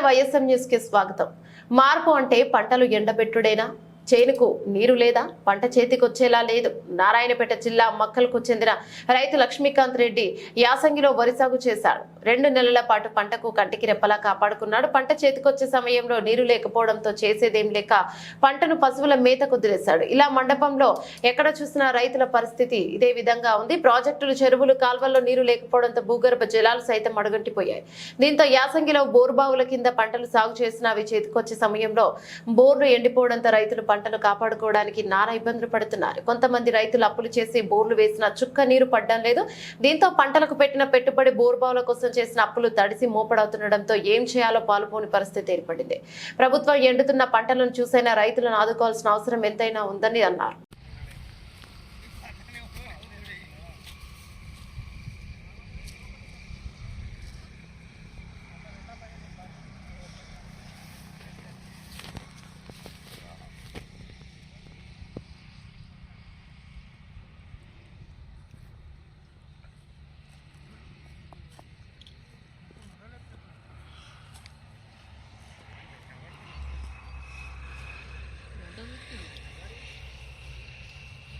YSM న్యూస్కి స్వాగతం. మార్పు అంటే పంటలు ఎండబెట్టుడేనా? చేనుకు నీరు లేదా? పంట చేతికొచ్చేలా లేదు. నారాయణపేట జిల్లా మక్కలకు చెందిన రైతు లక్ష్మీకాంత్ రెడ్డి యాసంగిలో వరి సాగు చేశాడు. రెండు నెలల పాటు పంటకు కంటికి రెప్పలా కాపాడుకున్నాడు. పంట చేతికొచ్చే సమయంలో నీరు లేకపోవడంతో చేసేదేం లేక పంటను పశువుల మేత కుదిరేశాడు ఇలా మండపంలో ఎక్కడ చూసినా రైతుల పరిస్థితి ఇదే విధంగా ఉంది. ప్రాజెక్టులు చెరువులు కాల్వల్లో నీరు లేకపోవడంతో భూగర్భ జలాలు సైతం అడుగంటిపోయాయి. దీంతో యాసంగిలో బోరుబావుల కింద పంటలు సాగు చేసిన అవి చేతికొచ్చే సమయంలో బోర్లు ఎండిపోవడంతో రైతులు పంటలు కాపాడుకోవడానికి నానా ఇబ్బందులు పడుతున్నారు. కొంతమంది రైతులు అప్పులు చేసి బోర్లు వేసిన చుక్క నీరు పడ్డం లేదు. దీంతో పంటలకు పెట్టిన పెట్టుబడి బోర్బావుల కోసం చేసిన అప్పులు తడిసి మోపడవుతుండడంతో ఏం చేయాలో పాలుపోని పరిస్థితి ఏర్పడింది. ప్రభుత్వం ఎండుతున్న పంటలను చూసైనా రైతులను ఆదుకోవాల్సిన అవసరం ఎంతైనా ఉందని అన్నారు.